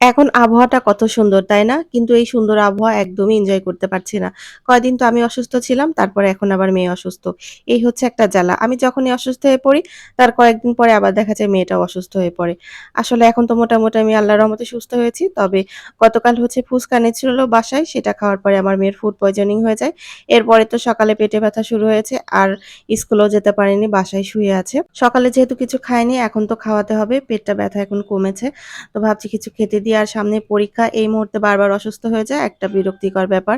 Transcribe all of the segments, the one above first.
এখন আবহাওয়াটা কত সুন্দর, তাই না? কিন্তু এই সুন্দর আবহাওয়া একদমই এনজয় করতে পারছি না। কয়দিন তো আমি অসুস্থ ছিলাম, তারপরে এখন আবার মেয়ে অসুস্থ। এই হচ্ছে একটা জ্বালা। আমি যখনই অসুস্থ হয়ে পড়ি, তার কয়েকদিন পরে আবার দেখা যায় মেয়েটাও অসুস্থ হয়ে পড়ে। আসলে এখন তো মোটামুটি আমি আল্লাহর রহমতে সুস্থ হয়েছি। তবে গতকাল হচ্ছে ফুচকা এনেছিল বাসায়, সেটা খাওয়ার পরে আমার মেয়ের ফুড পয়জনিং হয়ে যায়। এরপরে তো সকালে পেটে ব্যথা শুরু হয়েছে, আর স্কুলেও যেতে পারেনি, বাসায় শুয়ে আছে। সকালে যেহেতু কিছু খায়নি, এখন তো খাওয়াতে হবে। পেটটা ব্যথা এখন কমেছে। তো ভাবছি কিছু খেতে দিই আর সামনে পরীক্ষা, এই মুহূর্তে বারবার অসুস্থ হয়ে যায়, একটা বিরক্তিকর ব্যাপার।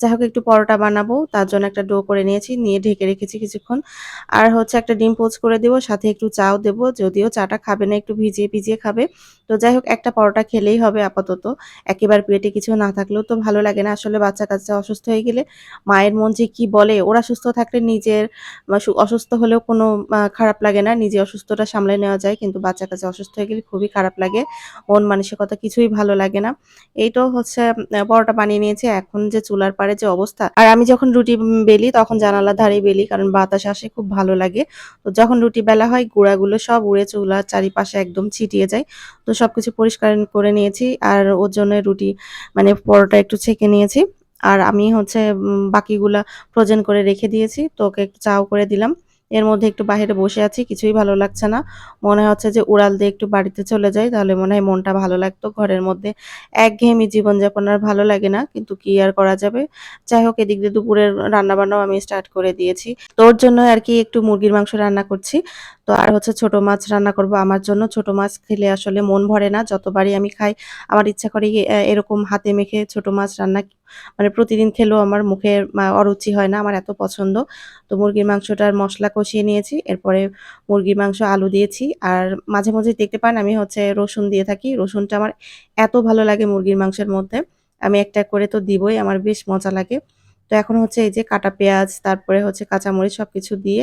যাই হোক, একটু পরোটা বানাবো, তার জন্য একটা ডো করে নিয়েছি, নিয়ে ঢেকে রেখেছি কিছুক্ষণ। আর হচ্ছে একটা ডিম পোচ করে দেবো, সাথে একটু চাও দেবো, যদিও চাটা খাবে না, একটু ভিজিয়ে ভিজিয়ে খাবে। তো যাই হোক, একটা পরোটা খেলেই হবে আপাতত। একেবারে পেটে কিছু না থাকলেও তো ভালো লাগে না, আসলে বাচ্চা কাচ্চা অসুস্থ হয়ে গেলে মায়ের মন যে কি বলে, ওরা সুস্থ থাকলে নিজের অসুস্থ হলেও কোনো খারাপ লাগে না নিজে অসুস্থটা সামলে নেওয়া যায়, কিন্তু বাচ্চা কাছে অসুস্থ হয়ে গেলে খুবই খারাপ লাগে। মন মানসিকতা কিছুই ভালো লাগে না। এইটাও হচ্ছে পরোটা বানিয়ে নিয়েছি। এখন যে চুলার পাড়ে যে অবস্থা, আর আমি যখন রুটি বেলি তখন জানালার ধারে বেলি, কারণ বাতাস আসে, খুব ভালো লাগে। তো যখন রুটি বেলা হয়, গুঁড়াগুলো সব উড়ে চুলার চারিপাশে একদম ছিটিয়ে যায়। তো সবকিছু পরিষ্কার করে নিয়েছি, আর ওর জন্য রুটি মানে পরোটা একটু ছেঁকে নিয়েছি। আর আমি হচ্ছে বাকিগুলা ফ্রোজেন করে রেখে দিয়েছি। তো ওকে একটু চাও করে দিলাম। এর মধ্যে একটু বাহিরে বসে আছি, কিছুই ভালো লাগছে না। মনে হচ্ছে যে উড়াল দিয়ে একটু বাড়িতে চলে যাই, তাহলে মনে হয় মনটা ভালো লাগতো। ঘরের মধ্যে একঘেয়েমি জীবনযাপন আর ভালো লাগে না, কিন্তু কি আর করা যাবে? যাই হোক, এদিক দিয়ে দুপুরের রান্নাবান্নাও আমি স্টার্ট করে দিয়েছি। তোর জন্য আর কি একটু মুরগির মাংস রান্না করছি। তো আর হচ্ছে ছোট মাছ রান্না করব আমার জন্য। ছোট মাছ খেলে আসলে মন ভরে না, যতবারই আমি খাই, আমার ইচ্ছা করে এরকম হাতে মেখে ছোট মাছ রান্না মানে প্রতিদিন খেলেও আমার মুখে অরুচি হয় না, আমার এত পছন্দ। তো মুরগির মাংসটার মশলা কষিয়ে নিয়েছি। এরপরে মুরগির মাংস, আলু দিয়েছি। আর মাঝে মাঝে দেখতে পান, আমি হচ্ছে রসুন দিয়ে থাকি। রসুনটা আমার এত ভালো লাগে মুরগির মাংসের মধ্যে। আমি একটা করে তো দিবই, আমার বেশ মজা লাগে। তো এখন হচ্ছে এই যে কাটা পেঁয়াজ, তারপরে হচ্ছে কাঁচামরিচ সব কিছু দিয়ে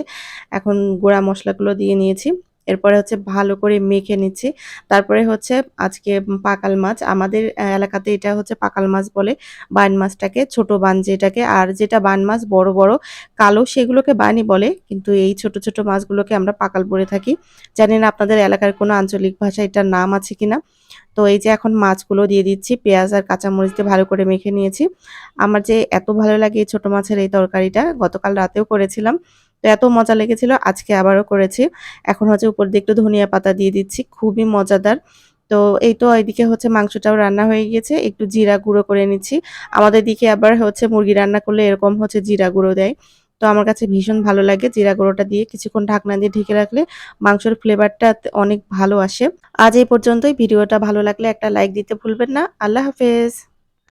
এখন গুঁড়া মশলাগুলো দিয়ে নিয়েছি। এরপরে হচ্ছে ভালো করে মেখে নিচ্ছি। তারপরে হচ্ছে আজকে পাকাল মাছ। আমাদের এলাকাতে এটা হচ্ছে পাকাল মাছ বলে। বান মাছটাকে, ছোট বান যেটাকে, আর যেটা বান মাছ বড় বড়, কালো সেগুলোকে বানি বলে। কিন্তু এই ছোট ছোট মাছগুলোকে আমরা পাকাল বলে থাকি। জানি না আপনাদের এলাকার কোনো আঞ্চলিক ভাষা এটার নাম আছে কিনা। তো এই যে এখন মাছগুলো দিয়ে দিচ্ছি, পেঁয়াজ আর কাঁচামরিচ দিয়ে ভালো করে মেখে নিয়েছি। আমার যে এত ভালো লাগে এই ছোটো মাছের এই তরকারিটা, গতকাল রাতেও করেছিলাম। তো এত মজা লেগেছিল, আজকে আবারও করেছি। এখন হচ্ছে উপর দিয়ে একটু ধনিয়া পাতা দিয়ে দিচ্ছি, খুবই মজাদার। তো এই তো এইদিকে হচ্ছে মাংসটাও রান্না হয়ে গিয়েছে, একটু জিরা গুঁড়ো করে নিচ্ছি। আমাদের দিকে আবার হচ্ছে মুরগি রান্না করলে এরকম হচ্ছে জিরা গুঁড়ো দেয়। তো আমার কাছে ভীষণ ভালো লাগে জিরা গুঁড়োটা দিয়ে কিছুক্ষণ ঢাকনা দিয়ে ঢেকে রাখলে মাংসের ফ্লেভারটা অনেক ভালো আসে। আজ এই পর্যন্তই, ভিডিওটা ভালো লাগলে একটা লাইক দিতে ভুলবেন না। আল্লাহ হাফেজ।